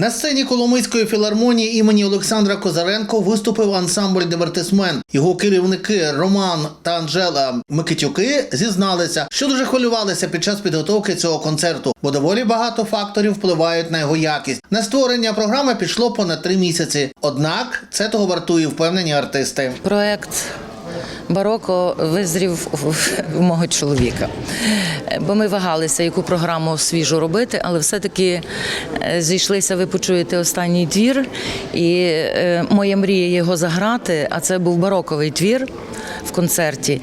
На сцені Коломийської філармонії імені Олександра Козаренко виступив ансамбль Дивертисмен. Його керівники Роман та Анжела Микитюки зізналися, що дуже хвилювалися під час підготовки цього концерту, бо доволі багато факторів впливають на його якість. На створення програми пішло понад три місяці. Однак це того вартує впевнені артисти. Проект Бароко визрів в мого чоловіка. Бо ми вагалися, яку програму свіжу робити, але все-таки е, зійшлися, ви почуєте останній твір. І е, моя мрія його заграти, а це був бароковий твір в концерті.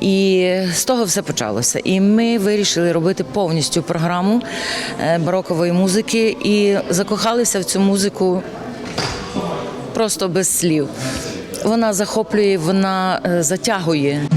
І з того все почалося. І ми вирішили робити повністю програму е, барокової музики і закохалися в цю музику просто без слів. Вона захоплює, вона е, затягує.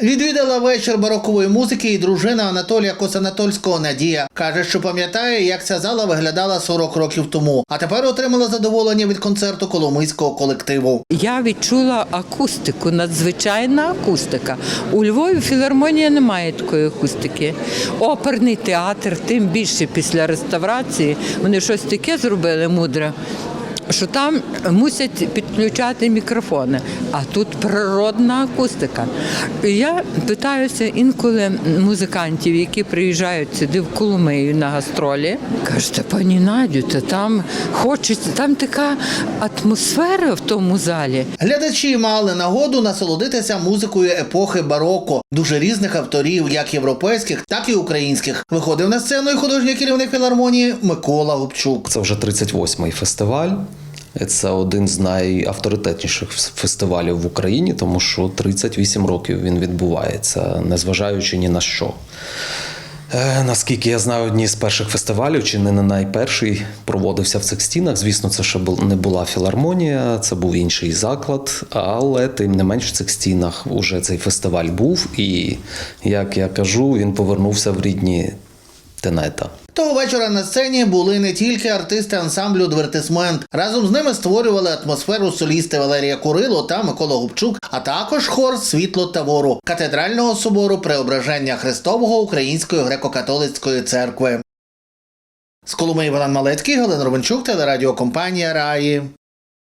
Відвідала вечір барокової музики і дружина Анатолія Косанатольського Надія. Каже, що пам'ятає, як ця зала виглядала 40 років тому, а тепер отримала задоволення від концерту коломийського колективу. Я відчула акустику, надзвичайна акустика. У Львові філармонія не має такої акустики. Оперний театр, тим більше після реставрації, вони щось таке зробили мудре. Що там мусять підключати мікрофони, а тут природна акустика. І Я питаюся інколи музикантів, які приїжджають сюди в Коломию на гастролі. Кажете, пані Надю, та там хочеться, там така атмосфера в тому залі. Глядачі мали нагоду насолодитися музикою епохи бароко, дуже різних авторів, як європейських, так і українських. Виходив на сцену і художній керівник філармонії Микола Губчук. Це вже 38-й фестиваль. Це один з найавторитетніших фестивалів в Україні, тому що 38 років він відбувається, незважаючи ні на що. Е, Наскільки я знаю, одні з перших фестивалів, чи не найперший, проводився в цих стінах. Звісно, це ще не була філармонія, це був інший заклад, але тим не менш в цих стінах вже цей фестиваль був. І, як я кажу, він повернувся в рідні тенета. Того вечора на сцені були не тільки артисти ансамблю Двертисмент. Разом з ними створювали атмосферу солісти Валерія Курило та Микола Губчук, а також хор Світло Тавору катедрального собору Преображення Христового Української греко-католицької церкви. З Коломиї Іван Малецький, Галина Ровенчук, телерадіокомпанія Раї.